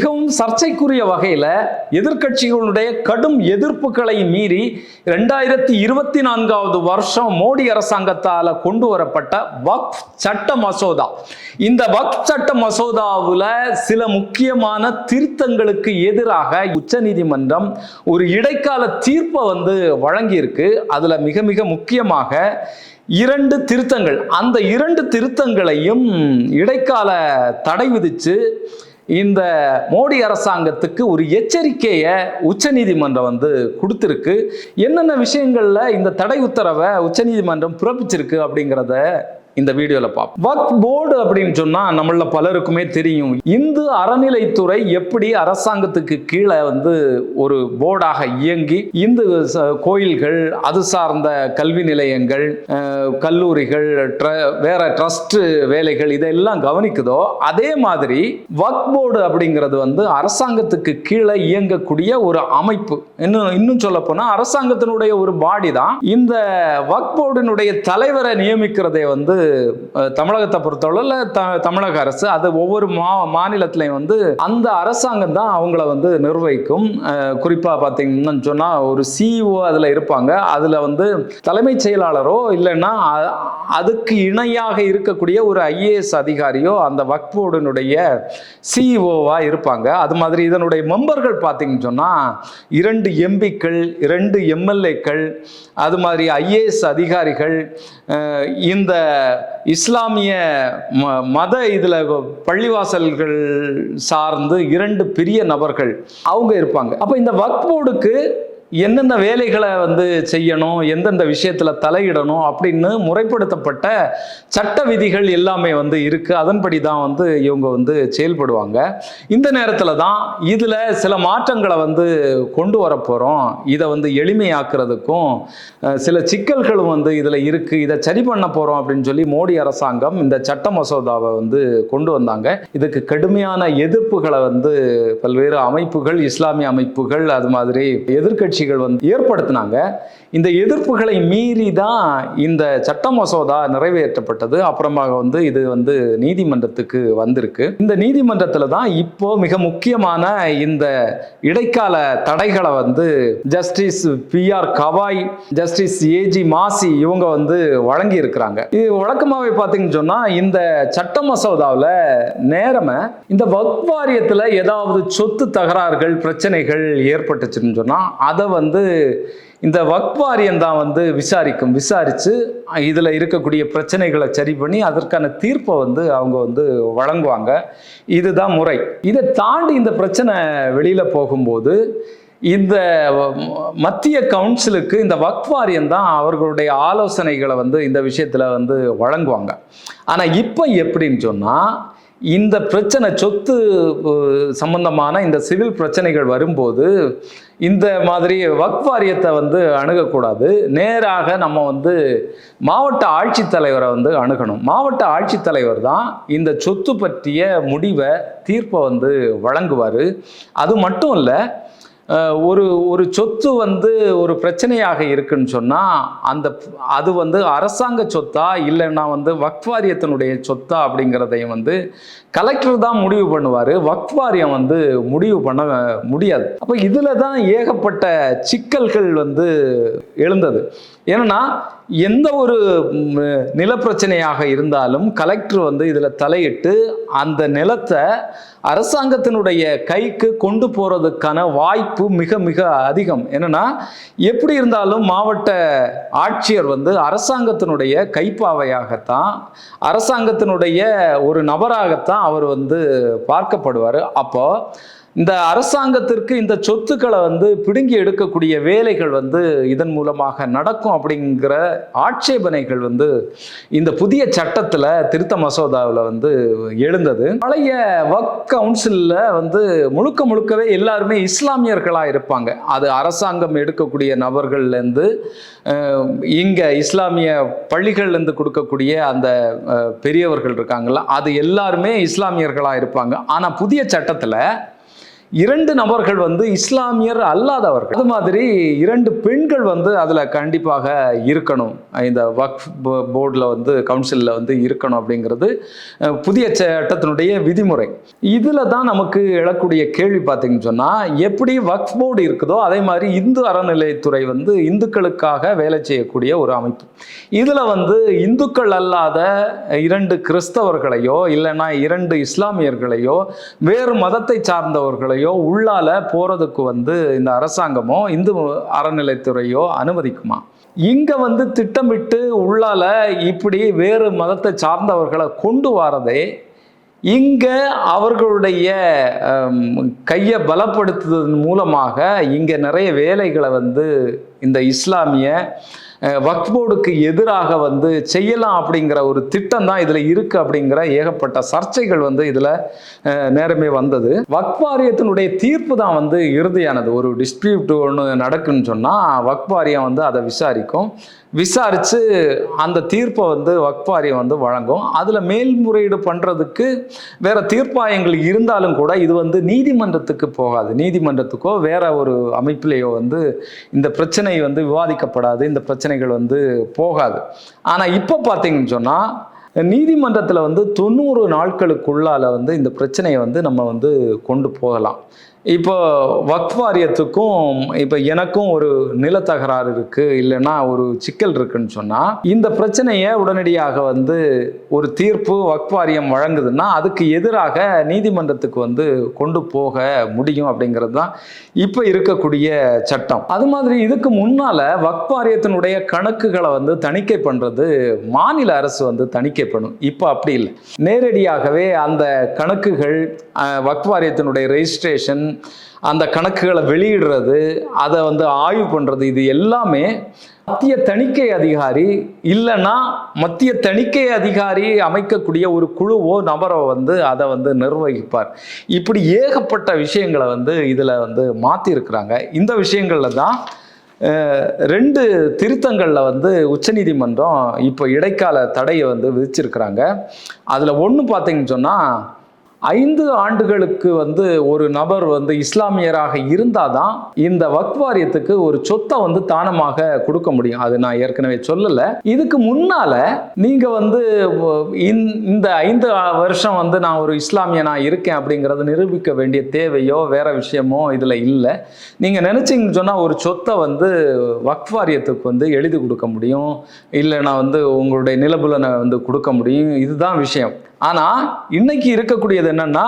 மிகவும் சர்ச்சைக்குரிய வகையில் எதிர்க்கட்சிகளுடைய கடும் எதிர்ப்புகளை மீறி ரெண்டாயிரத்தி இருபத்தி நான்காவது வருஷம் மோடி அரசாங்கத்தால் கொண்டு வரப்பட்ட வக்ஃப் சட்ட மசோதா. இந்த வக்ஃப் சட்ட மசோதாவில் சில முக்கியமான திருத்தங்களுக்கு எதிராக உச்சநீதிமன்றம் ஒரு இடைக்கால தீர்ப்பை வந்து வழங்கியிருக்கு. அதில் மிக மிக முக்கியமாக இரண்டு திருத்தங்கள். அந்த இரண்டு திருத்தங்களையும் இடைக்கால தடை விதித்து இந்த மோடி அரசாங்கத்துக்கு ஒரு எச்சரிக்கையை உச்சநீதிமன்றம் வந்து கொடுத்துருக்கு. என்னென்ன விஷயங்களில் இந்த தடை உத்தரவை உச்சநீதிமன்றம் பிறப்பிச்சிருக்கு அப்படிங்கிறத இந்த வீடியோவில் பார்ப்போம் வக்ஃப் போர்டு அப்படின்னு சொன்னால் நம்மள பலருக்குமே தெரியும். இந்து அறநிலைத்துறை எப்படி அரசாங்கத்துக்கு கீழே வந்து ஒரு போர்டாக இயங்கி இந்து ச- கோயில்கள் அது சார்ந்த கல்வி நிலையங்கள் கல்லூரிகள் ட்ர- வேற ட்ரஸ்ட் வேலைகள் இதெல்லாம் கவனிக்குதோ அதே மாதிரி வக் போர்டு அப்படிங்கிறது வந்து அரசாங்கத்துக்கு கீழே இயங்கக்கூடிய ஒரு அமைப்பு. இன்னும் இன்னும் சொல்ல போனா அரசாங்கத்தினுடைய ஒரு பாடி தான் இந்த வக் போர்டினுடைய தலைவரை நியமிக்கிறதே வந்து தமிழகத்தை பொறுத்தளவில் த தமிழக அரசு அது ஒவ்வொரு மா மாநிலத்திலையும் வந்து அந்த அரசாங்கம் தான் அவங்கள வந்து நிர்வகிக்கும். குறிப்பாக பார்த்தீங்கன்னு சொன்னா ஒரு சிஇஓ அதில் இருப்பாங்க. அதில் வந்து தலைமைச் செயலாளரோ இல்லைன்னா அதுக்கு இணையாக இருக்கக்கூடிய ஒரு ஐஏஎஸ் அதிகாரியோ அந்த வக்போர்டினுடைய சிஇஓவாக இருப்பாங்க. அது மாதிரி இதனுடைய மெம்பர்கள் பார்த்தீங்கன்னு சொன்னால் இரண்டு எம்பிக்கள் இரண்டு எம்எல்ஏக்கள் அது மாதிரி ஐஏஎஸ் அதிகாரிகள் இந்த இஸ்லாமிய ம- மத இதில் பள்ளிவாசல்கள் சார்ந்து இரண்டு பெரிய நபர்கள் அவங்க இருப்பாங்க. அப்போ இந்த வக் எந்தெந்த என்னென்ன வேலைகளை வந்து செய்யணும் எந்தெந்த விஷயத்துல தலையிடணும் அப்படின்னு முறைப்படுத்தப்பட்ட சட்ட விதிகள் எல்லாமே வந்து இருக்கு. அதன்படி தான் வந்து இவங்க வந்து செயல்படுவாங்க. இந்த நேரத்துல தான் இதுல சில மாற்றங்களை வந்து கொண்டு வர போறோம். இதை வந்து எளிமையாக்குறதுக்கும் சில சிக்கல்களும் வந்து இதுல இருக்கு. இதை சரி பண்ண போறோம் அப்படின்னு சொல்லி மோடி அரசாங்கம் இந்த சட்ட மசோதாவை வந்து கொண்டு வந்தாங்க. இதுக்கு கடுமையான எதிர்ப்புகளை வந்து பல்வேறு அமைப்புகள் இஸ்லாமிய அமைப்புகள் அது மாதிரி எதிர்க்கட்சிகள் வந்து ஏற்படுத்தினாங்க. இந்த எதிர்ப்புகளை மீறி தான் இந்த சட்ட மசோதா நிறைவேற்றப்பட்டது. அப்புறமாக வந்து இது வந்து நீதிமன்றத்துக்கு வந்திருக்கு. இந்த நீதிமன்றத்தில் தான் இப்போ மிக முக்கியமான இந்த இடைக்கால தடைகளை வந்து justice B R Gavai justice A G Masih இவங்க வந்து வழங்கி இருக்கிறாங்க இது வழக்கமாகவே பார்த்தீங்கன்னு சொன்னால் இந்த சட்ட மசோதாவில் நேரமே இந்த வக்ஃப் வாரியத்தில் ஏதாவது சொத்து தகராறுகள் பிரச்சனைகள் ஏற்பட்டுச்சுன்னு சொன்னால் அதை வந்து இந்த வக்ஃப் வாரியம் தான் வந்து விசாரிக்கும். விசாரித்து இதில் இருக்கக்கூடிய பிரச்சனைகளை சரி பண்ணி அதற்கான தீர்ப்பை வந்து அவங்க வந்து வழங்குவாங்க. இதுதான் முறை. இதை தாண்டி இந்த பிரச்சனை வெளியில் போகும்போது இந்த மத்திய கவுன்சிலுக்கு இந்த வக்ஃப் வாரியம் தான் அவர்களுடைய ஆலோசனைகளை வந்து இந்த விஷயத்தில் வந்து வழங்குவாங்க. ஆனால் இப்போ எப்படின்னு சொன்னால் இந்த பிரச்சனை சொத்து சம்பந்தமான இந்த சிவில் பிரச்சனைகள் வரும்போது இந்த மாதிரி வக்ஃப் வாரியத்தை வந்து அணுகக்கூடாது. நேராக நம்ம வந்து மாவட்ட ஆட்சித்தலைவரை வந்து அணுகணும். மாவட்ட ஆட்சித்தலைவர் தான் இந்த சொத்து பற்றிய முடிவை தீர்ப்பை வந்து வழங்குவார். அது மட்டும் இல்லை ஒரு ஒரு சொத்து வந்து ஒரு பிரச்சனையாக இருக்குன்னு சொன்னால் அந்த அது வந்து அரசாங்க சொத்தா இல்லைன்னா வந்து வக்வாரியத்தினுடைய சொத்தா அப்படிங்கிறதையும் வந்து கலெக்டர் தான் முடிவு பண்ணுவார். வக்வாரியம் வந்து முடிவு பண்ண முடியாது. அப்போ இதில் தான் ஏகப்பட்ட சிக்கல்கள் வந்து எழுந்தது. ஏன்னா எந்த ஒரு நிலப்பிரச்சனையாக இருந்தாலும் கலெக்டர் வந்து இதில் தலையிட்டு அந்த நிலத்தை அரசாங்கத்தினுடைய கைக்கு கொண்டு போகிறதுக்கான வாய்ப்பு மிக மிக அதிகம். என்னென்னா எப்படி இருந்தாலும் மாவட்ட ஆட்சியர் வந்து அரசாங்கத்தினுடைய கைப்பாவையாகத்தான் அரசாங்கத்தினுடைய ஒரு நபராகத்தான் அவர் வந்து பார்க்கப்படுவார். அப்போது இந்த அரசாங்கத்திற்கு இந்த சொத்துக்களை வந்து பிடுங்கி எடுக்கக்கூடிய வேலைகள் வந்து இதன் மூலமாக நடக்கும் அப்படிங்கிற ஆட்சேபனைகள் வந்து இந்த புதிய சட்டத்தில் திருத்த மசோதாவில் வந்து எழுந்தது. பழைய வக் கவுன்சிலில் வந்து முழுக்க முழுக்கவே எல்லாருமே இஸ்லாமியர்களாக இருப்பாங்க. அது அரசாங்கம் எடுக்கக்கூடிய நபர்கள்லேருந்து இங்கே இஸ்லாமிய பள்ளிகள்லேருந்து கொடுக்கக்கூடிய அந்த பெரியவர்கள் இருக்காங்கல்ல அது எல்லாருமே இஸ்லாமியர்களாக இருப்பாங்க. ஆனால் புதிய சட்டத்தில் இரண்டு நபர்கள் வந்து இஸ்லாமியர் அல்லாதவர்கள். அது மாதிரி இரண்டு பெண்கள் வந்து அதில் கண்டிப்பாக இருக்கணும். இந்த வக்ஃப் போர்டில் வந்து கவுன்சிலில் வந்து இருக்கணும் அப்படிங்கிறது புதிய சட்டத்தினுடைய விதிமுறை. இதில் தான் நமக்கு எழக்கூடிய கேள்வி பார்த்தீங்கன்னு சொன்னால் எப்படி வக்ஃப் போர்டு இருக்குதோ அதே மாதிரி இந்து அறநிலையத்துறை வந்து இந்துக்களுக்காக வேலை செய்யக்கூடிய ஒரு அமைப்பு. இதில் வந்து இந்துக்கள் அல்லாத இரண்டு கிறிஸ்தவர்களையோ இல்லைன்னா இரண்டு இஸ்லாமியர்களையோ வேறு மதத்தை சார்ந்தவர்களையோ உள்ளால போறதுக்கு வந்து இந்த அரசாங்கமோ இந்து அறநிலைத்துறையோ அனுமதிக்குமா? இங்க வந்து திட்டமிட்டு உள்ளால இப்படி வேறு மதத்தை சார்ந்தவர்களை கொண்டு வரதே இங்க அவர்களுடைய கையை பலப்படுத்துவதன் மூலமாக இங்க நிறைய வேலைகளை வந்து இந்த இஸ்லாமிய வக்ஃப் போர்டுக்கு எதிராக வந்து செய்யலாம் அப்படிங்கிற ஒரு திட்டம் தான் இதில் இருக்கு அப்படிங்கிற ஏகப்பட்ட சர்ச்சைகள் வந்து இதில் நேரமே வந்தது. வக்ஃப் வாரியத்தினுடைய தீர்ப்பு தான் வந்து இறுதியானது. ஒரு டிஸ்பியூட் ஒன்று நடக்குன்னு சொன்னால் வக்ஃப் வாரியம் வந்து அதை விசாரிக்கும். விசாரித்து அந்த தீர்ப்பை வந்து வக்ஃப் வாரியம் வந்து வழங்கும். அதில் மேல்முறையீடு பண்ணுறதுக்கு வேற தீர்ப்பாயங்கள் இருந்தாலும் கூட இது வந்து நீதிமன்றத்துக்கு போகாது. நீதிமன்றத்துக்கோ வேற ஒரு அமைப்பிலேயோ வந்து இந்த பிரச்சனை வந்து விவாதிக்கப்படாது இந்த பிரச்சனைகள் வந்து போகாது. ஆனால் இப்போ பார்த்தீங்கன்னு சொன்னால் நீதிமன்றத்தில் வந்து தொண்ணூறு நாட்களுக்குள்ளால் வந்து இந்த பிரச்சனையை வந்து நம்ம வந்து கொண்டு போகலாம். இப்போ வக்ஃப் வாரியத்துக்கும் இப்போ எனக்கும் ஒரு நிலத்தகராறு இருக்குது இல்லைன்னா ஒரு சிக்கல் இருக்குன்னு சொன்னால் இந்த பிரச்சனையை உடனடியாக வந்து ஒரு தீர்ப்பு வக்ஃப் வாரியம் வழங்குதுன்னா அதுக்கு எதிராக நீதிமன்றத்துக்கு வந்து கொண்டு போக முடியும் அப்படிங்கிறது தான் இப்போ இருக்கக்கூடிய சட்டம். அது மாதிரி இதுக்கு முன்னால் வக்ஃப் வாரியத்தினுடைய கணக்குகளை வந்து தணிக்கை பண்ணுறது மாநில அரசு வந்து தணிக்கை பண்ணும். இப்போ அப்படி இல்லை. நேரடியாகவே அந்த கணக்குகள் வக்ஃப் வாரியத்தினுடைய ரெஜிஸ்ட்ரேஷன் அந்த கணக்குகளை வெளியிடுறது அதை வந்து ஆய்வு பண்ணுறது இது எல்லாமே மத்திய தணிக்கை அதிகாரி இல்லைன்னா மத்திய தணிக்கை அதிகாரி அமைக்கக்கூடிய ஒரு குழுவோ நபரோ வந்து அதை வந்து நிர்வகிப்பார். இப்படி ஏகப்பட்ட விஷயங்களை வந்து இதில் வந்து மாற்றிருக்கிறாங்க இந்த விஷயங்களில் தான் ரெண்டு திருத்தங்களில் வந்து உச்சநீதிமன்றம் இப்போ இடைக்கால தடையை வந்து விதிச்சிருக்கிறாங்க. அதில் ஒன்று பார்த்தீங்கன்னு சொன்னால் ஐந்து ஆண்டுகளுக்கு வந்து ஒரு நபர் வந்து இஸ்லாமியராக இருந்தால் தான் இந்த வக்ஃப் வாரியத்துக்கு ஒரு சொத்தை வந்து தானமாக கொடுக்க முடியும். அது நான் ஏற்கனவே சொல்லலை. இதுக்கு முன்னால நீங்கள் வந்து இந்த- ஐந்து வருஷம் வந்து நான் ஒரு இஸ்லாமியனாக இருக்கேன் அப்படிங்கிறத நிரூபிக்க வேண்டிய தேவையோ வேற விஷயமோ இதில் இல்லை. நீங்கள் நினச்சிங்கன்னு சொன்னால் ஒரு சொத்தை வந்து வக்ஃப் வாரியத்துக்கு வந்து எழுதி கொடுக்க முடியும். இல்லை நான் வந்து உங்களுடைய நிலபுலனை வந்து கொடுக்க முடியும். இதுதான் விஷயம். ஆனால் இன்னைக்கு இருக்கக்கூடியது என்னன்னா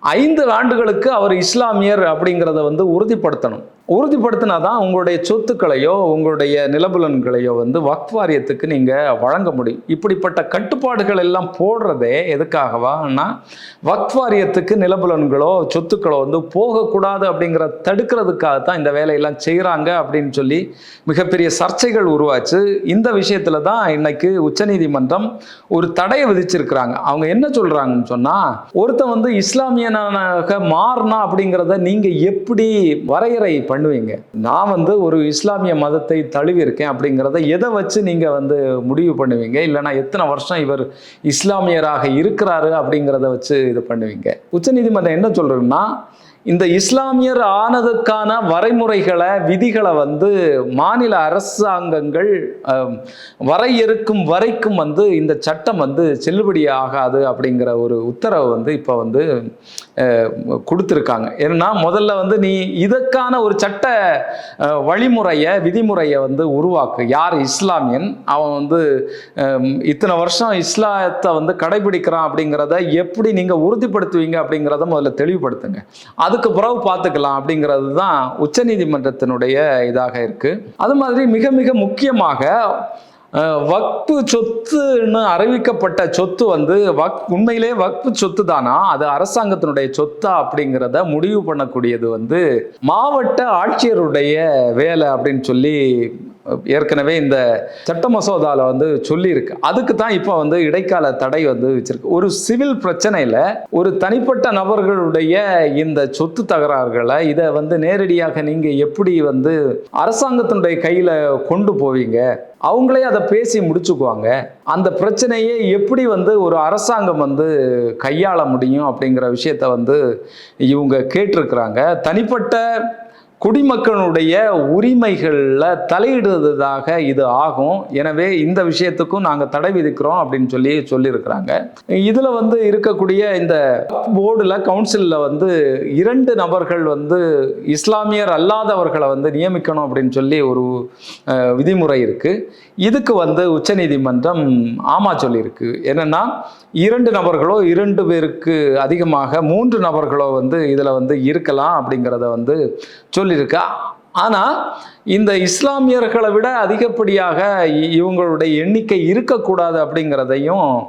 ஐந்து ஆண்டுகளுக்கு அவர் இஸ்லாமியர் அப்படிங்கிறத வந்து உறுதிப்படுத்தணும். உறுதிப்படுத்தினா தான் உங்களுடைய சொத்துக்களையோ உங்களுடைய நிலபுலன்களையோ வந்து வக்ஃப் வாரியத்துக்கு நீங்கள் வழங்க முடியும். இப்படிப்பட்ட கட்டுப்பாடுகள் எல்லாம் போடுறதே எதுக்காகவான்னா வக்ஃப் வாரியத்துக்கு நிலபுலன்களோ சொத்துக்களோ வந்து போகக்கூடாது அப்படிங்கிற தடுக்கிறதுக்காக தான் இந்த வேலையெல்லாம் செய்கிறாங்க அப்படின்னு சொல்லி மிகப்பெரிய சர்ச்சைகள் உருவாச்சு. இந்த விஷயத்தில் தான் இன்னைக்கு உச்சநீதிமன்றம் ஒரு தடையை விதிச்சிருக்கிறாங்க. அவங்க என்ன சொல்கிறாங்கன்னு சொன்னால் ஒருத்தன் வந்து இஸ்லாமியனாக மாறினா அப்படிங்கிறத நீங்கள் எப்படி வரையறை பண்ணுவீங்க. நான் வந்து ஒரு இஸ்லாமிய மதத்தை தழுவி இருக்கேன் அப்படிங்கிறத எதை வச்சு நீங்கள் வந்து முடிவு பண்ணுவீங்க? இல்லைன்னா எத்தனை வருஷம் இவர் இஸ்லாமியராக இருக்கிறாரு அப்படிங்கிறத வச்சு இது பண்ணுவீங்க? உச்சநீதிமன்றம் என்ன சொல்கிறேன்னா இந்த இஸ்லாமியர் ஆனதுக்கான வரைமுறைகளை விதிகளை வந்து மாநில அரசாங்கங்கள் வரை வரையறுக்கும் வரைக்கும் வந்து இந்த சட்டம் வந்து செல்லுபடி ஆகாது அப்படிங்கிற ஒரு உத்தரவை வந்து இப்போ வந்து கொடுத்துருக்காங்க. ஏன்னா முதல்ல வந்து நீ இதற்கான ஒரு சட்ட வழிமுறையை விதிமுறையை வந்து உருவாக்கு. யார் இஸ்லாமியன்? அவன் வந்து இத்தனை வருஷம் இஸ்லாத்தை வந்து கடைபிடிக்கிறான் அப்படிங்கிறத எப்படி நீங்கள் உறுதிப்படுத்துவீங்க அப்படிங்கிறத முதல்ல தெளிவுபடுத்துங்க. அதுக்கு பிறகு பார்த்துக்கலாம் அப்படிங்கிறது தான் உச்சநீதிமன்றத்தினுடைய இதாக இருக்கு. அது மாதிரி மிக மிக முக்கியமாக வக்பு சொத்துன்னு அறிவிக்கப்பட்ட சொத்து வந்து வக் உண்மையிலே வக்பு சொத்து தானா அது அரசாங்கத்தினுடைய சொத்தா அப்படிங்கிறத முடிவு பண்ணக்கூடியது வந்து மாவட்ட ஆட்சியருடைய வேலை அப்படின்னு சொல்லி ஏற்கனவே இந்த சட்ட மசோதாவில் வந்து சொல்லியிருக்கு. அதுக்கு தான் இப்போ வந்து இடைக்கால தடை வந்து வச்சிருக்கு. ஒரு சிவில் பிரச்சனையில் ஒரு தனிப்பட்ட நபர்களுடைய இந்த சொத்து தகராறுகளை இதை வந்து நேரடியாக நீங்கள் எப்படி வந்து அரசாங்கத்தினுடைய கையில் கொண்டு போவீங்க? அவங்களே அதை பேசி முடிச்சுக்குவாங்க. அந்த பிரச்சனையை எப்படி வந்து ஒரு அரசாங்கம் வந்து கையாள முடியும் அப்படிங்கிற விஷயத்த வந்து இவங்க கேட்டிருக்கிறாங்க. தனிப்பட்ட குடிமக்களுடைய உரிமைகளில் தலையிடுவதாக இது ஆகும். எனவே இந்த விஷயத்துக்கும் நாங்கள் தடை விதிக்கிறோம் அப்படின்னு சொல்லி சொல்லியிருக்கிறாங்க. இதில் வந்து இருக்கக்கூடிய இந்த போர்டில் கவுன்சிலில் வந்து இரண்டு நபர்கள் வந்து இஸ்லாமியர் அல்லாதவர்களை வந்து நியமிக்கணும் அப்படின்னு சொல்லி ஒரு விதிமுறை இருக்குது இதுக்கு வந்து உச்சநீதிமன்றம் ஆமா சொல்லியிருக்கு. என்னென்னா இரண்டு நபர்களோ இரண்டு பேருக்கு அதிகமாக மூன்று நபர்களோ வந்து இதில் வந்து இருக்கலாம் அப்படிங்கிறத வந்து சொல்லியிருக்கா. ஆனால் இந்த இஸ்லாமியர்களை விட அதிகப்படியாக இ- இவங்களுடைய எண்ணிக்கை இருக்கக்கூடாது அப்படிங்கிறதையும்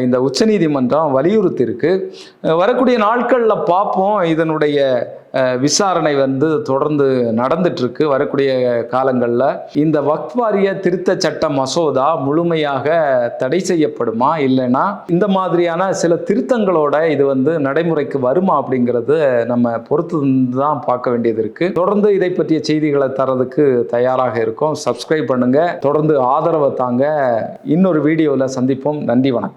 இந்த உச்சநீதிமன்றம் வலியுறுத்தியிருக்கு. வரக்கூடிய நாட்களில் பார்ப்போம் இதனுடைய விசாரணை வந்து தொடர்ந்து நடந்துட்டுருக்கு வரக்கூடிய காலங்களில். இந்த வக்ஃப் வாரிய திருத்த சட்ட மசோதா முழுமையாக தடை செய்யப்படுமா இல்லைன்னா இந்த மாதிரியான சில திருத்தங்களோட இது வந்து நடைமுறைக்கு வருமா அப்படிங்கிறது நம்ம பொறுத்து தான் பார்க்க வேண்டியது இருக்குது தொடர்ந்து இதை பற்றிய செய்திகளை தரதுக்கு தயாராக இருக்கும். சப்ஸ்கிரைப் பண்ணுங்கள் தொடர்ந்து ஆதரவை தாங்க. இன்னொரு வீடியோவில் சந்திப்போம். நன்றி வணக்கம்.